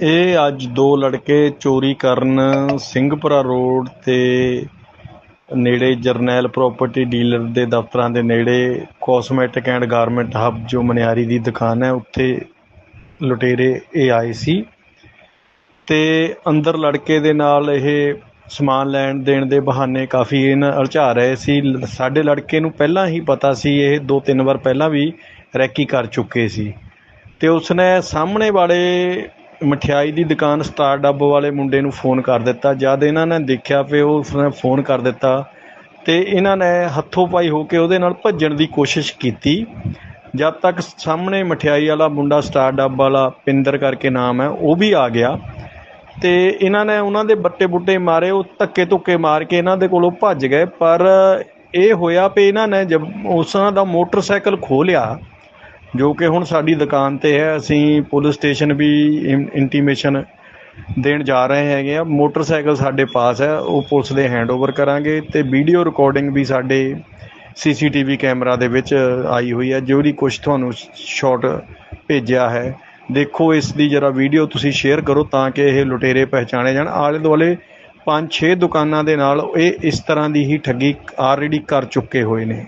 ਇਹ ਅੱਜ ਦੋ ਲੜਕੇ ਚੋਰੀ ਕਰਨ ਸਿੰਘਪੁਰਾ ਰੋਡ ਤੇ ਨੇੜੇ ਜਰਨੈਲ ਪ੍ਰਾਪਰਟੀ ਡੀਲਰ ਦੇ ਦਫ਼ਤਰਾਂ ਦੇ ਨੇੜੇ ਕਾਸਮੈਟਿਕ ਐਂਡ ਗਾਰਮੈਂਟ ਹੱਬ ਜੋ ਮਨਿਆਰੀ ਦੀ ਦੁਕਾਨ ਹੈ, ਉੱਥੇ ਲੁਟੇਰੇ ਇਹ ਆਏ ਸੀ। ਤੇ ਅੰਦਰ ਲੜਕੇ ਦੇ ਨਾਲ ਇਹ ਸਮਾਨ ਲੈਣ ਦੇਣ ਦੇ ਬਹਾਨੇ ਕਾਫੀ ਇਹਨਾਂ ਅਲਝਾ ਰਹੇ ਸੀ। ਲ- ਸਾਡੇ ਲੜਕੇ ਨੂੰ ਪਹਿਲਾਂ ਹੀ ਪਤਾ ਸੀ, ਇਹ ਦੋ ਤਿੰਨ ਵਾਰ ਪਹਿਲਾਂ ਵੀ ਰੈਕੀ ਕਰ ਚੁੱਕੇ ਸੀ। ਤੇ ਉਸਨੇ ਸਾਹਮਣੇ ਵਾਲੇ ਮਠਿਆਈ ਦੀ ਦੁਕਾਨ ਸਟਾਰ ਡੱਬ ਵਾਲੇ ਮੁੰਡੇ ਨੂੰ ਫੋਨ ਕਰ ਦਿੱਤਾ। ਜਦ ਇਹਨਾਂ ਨੇ ਦੇਖਿਆ ਵੀ ਉਹ ਉਸਨੇ ਫੋਨ ਕਰ ਦਿੱਤਾ ਅਤੇ ਇਹਨਾਂ ਨੇ ਹੱਥੋਂ ਪਾਈ ਹੋ ਕੇ ਉਹਦੇ ਨਾਲ ਭੱਜਣ ਦੀ ਕੋਸ਼ਿਸ਼ ਕੀਤੀ। ਜਦ ਤੱਕ ਸਾਹਮਣੇ ਮਠਿਆਈ ਵਾਲਾ ਮੁੰਡਾ ਸਟਾਰ ਡੱਬ ਵਾਲਾ ਪਿੰਦਰ ਕਰਕੇ ਨਾਮ ਹੈ, ਉਹ ਵੀ ਆ ਗਿਆ। ਅਤੇ ਇਹਨਾਂ ਨੇ ਉਹਨਾਂ ਦੇ ਬੱਟੇ ਬੁੱਟੇ ਮਾਰੇ, ਉਹ ਧੱਕੇ ਧੁੱਕੇ ਮਾਰ ਕੇ ਇਹਨਾਂ ਦੇ ਕੋਲੋਂ ਭੱਜ ਗਏ। ਪਰ ਇਹ ਹੋਇਆ ਵੀ ਇਹਨਾਂ ਨੇ ਜਬ ਉਸ ਦਾ ਮੋਟਰਸਾਈਕਲ ਖੋਹ ਲਿਆ ਜੋ ਕਿ ਹੁਣ ਸਾਡੀ ਦੁਕਾਨ ਤੇ ਹੈ, ਅਸੀਂ ਪੁਲਿਸ ਸਟੇਸ਼ਨ ਵੀ ਇੰਟੀਮੇਸ਼ਨ ਦੇਣ ਜਾ ਰਹੇ ਹੈਗੇ ਆ। ਮੋਟਰਸਾਈਕਲ ਸਾਡੇ ਪਾਸ ਹੈ, ਉਹ ਪੁਲਿਸ ਦੇ ਹੈਂਡਓਵਰ ਕਰਾਂਗੇ ਤੇ ਵੀਡੀਓ ਰਿਕਾਰਡਿੰਗ ਵੀ ਸਾਡੇ ਸੀਸੀਟੀਵੀ ਕੈਮਰਾ ਦੇ ਵਿੱਚ ਆਈ ਹੋਈ ਹੈ ਜਿਹੜੀ ਕੁਝ ਤੁਹਾਨੂੰ ਸ਼ਾਟ ਭੇਜਿਆ ਹੈ। ਦੇਖੋ, ਇਸ ਦੀ ਜਰਾ ਵੀਡੀਓ ਤੁਸੀਂ ਸ਼ੇਅਰ ਕਰੋ ਤਾਂ ਕਿ ਇਹ ਲੁਟੇਰੇ ਪਹਿਚਾਣੇ ਜਾਣ। ਆਲੇ ਦੁਆਲੇ ਪੰਜ ਛੇ ਦੁਕਾਨਾਂ ਦੇ ਨਾਲ ਇਹ ਇਸ ਤਰ੍ਹਾਂ ਦੀ ਹੀ ਠੱਗੀ ਆਲਰੇਡੀ ਕਰ ਚੁੱਕੇ ਹੋਏ ਨੇ।